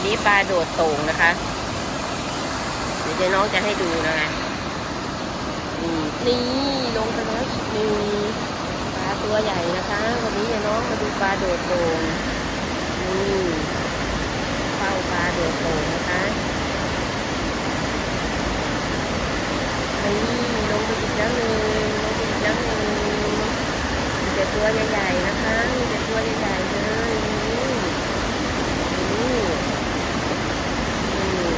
นนี้ปลาโดดโต่งนะคะเดี๋ยวน้องจะให้ดูนะคะนี่ลงไปแล้วอีกหนึ่งปลาตัวใหญ่นะคะ วันนี้เจ๊น้องมาดูปลาโดดโต่งนี่เฝ้าปลาโดดโต่งนะคะนี่ลงไปอีกแล้วหนึ่งลงไปอีกแล้วหนึ่งมีแต่ตัวใหญ่ๆนะคะ มีแต่ตัวใหญ่ๆเลยนี่นี่นี่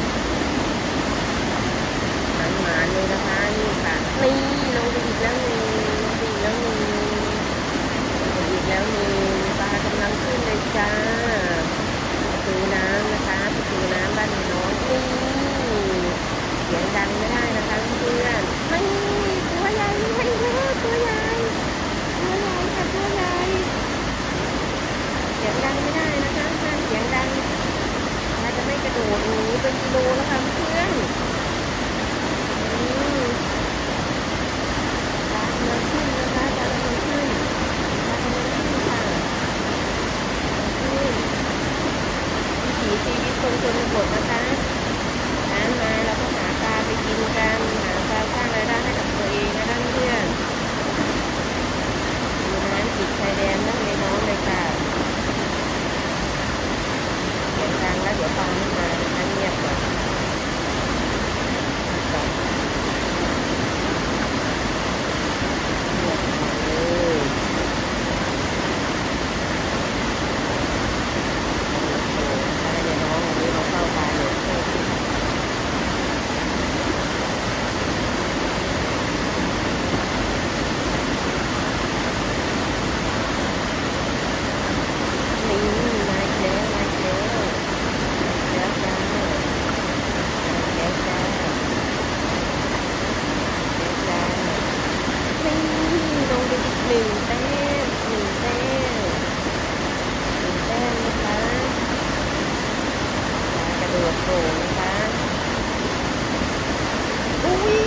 หมันหมานๆเลยนะคะ นี่ค่ะ นี่ลงไปอีกแล้วหนึ่งลงไปอีกแล้วหนึ่งลงไปอีกแล้วหนึ่งปลากำลังขึ้นเลยจ้าประตูน้ำนะคะประตูน้ำบ้านน้องนี่เสียงดังไม่ได้นะคะเพื่อนๆนี่ตัวใหญ่ไม่เยอะตัวใหญ่ ตัวใหญ่ค่ะตัวใหญ่เสียงดังไม่ได้นะคะห้ามเสียงดังเราจะไม่กระ โดดหนีเป็นกิโลแล้วค่ะเพื่อนอืมปลากำลังขึ้นนะคะปลากำลังขึ้นปลากำลังขึ้นค่ะขึ้นวิถีชีวิตคนชนบทนะคะน้ำมาเราก็หาปลาไปกินกันหาปลาสร้างรายได้ให้กับตัวเองนะคะเพื่อน อยู่น้ำติดชายแดนนั่งในน้องเลยค่ะเสียงดังแล้วเดี๋ยวฟังไม่มานะคะเงียบก่อนก่อนเงียบก่อนเลยโอ้โหนะคะเดี๋ยวน้องวันนี้มาเฝ้าปลาเลยโอ้โหนี่มาอีกแล้วมาอีกแล้วมาอีกแล้วจ้ามาอีกแล้วจ้ามาอีกแล้วจ้านี่ลงไปอีก หนึ่งแต้มหนึ่งแต้มหนึ่งแต้มนะคะปลากระโดดโป่งนะคะอุ้ย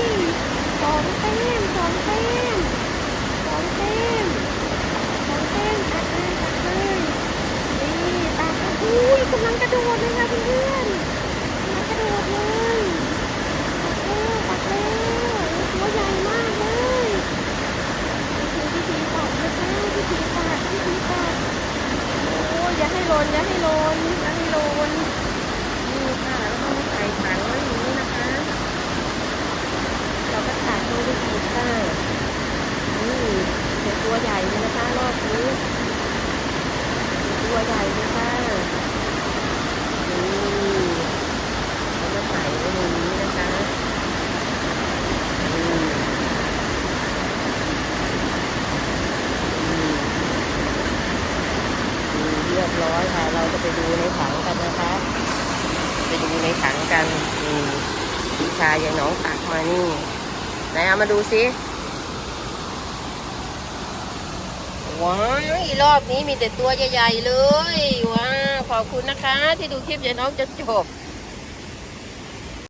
สองแต้มสองแต้มสองแต้มสองแต้มตัดเลยตัดเลยนี่ตัดเลยอุ้ยกำลังกระโดดเลยค่ะ ล่นอย่าให้หล่น กันนี่พี่ชายยายน้องตักมานี่ไหนเอามาดูสิว้าวอีรอบนี้มีแต่ตัวใหญ่ๆเลยว้าวขอบคุณนะคะ ที่ดูคลิปยายน้องจนจบ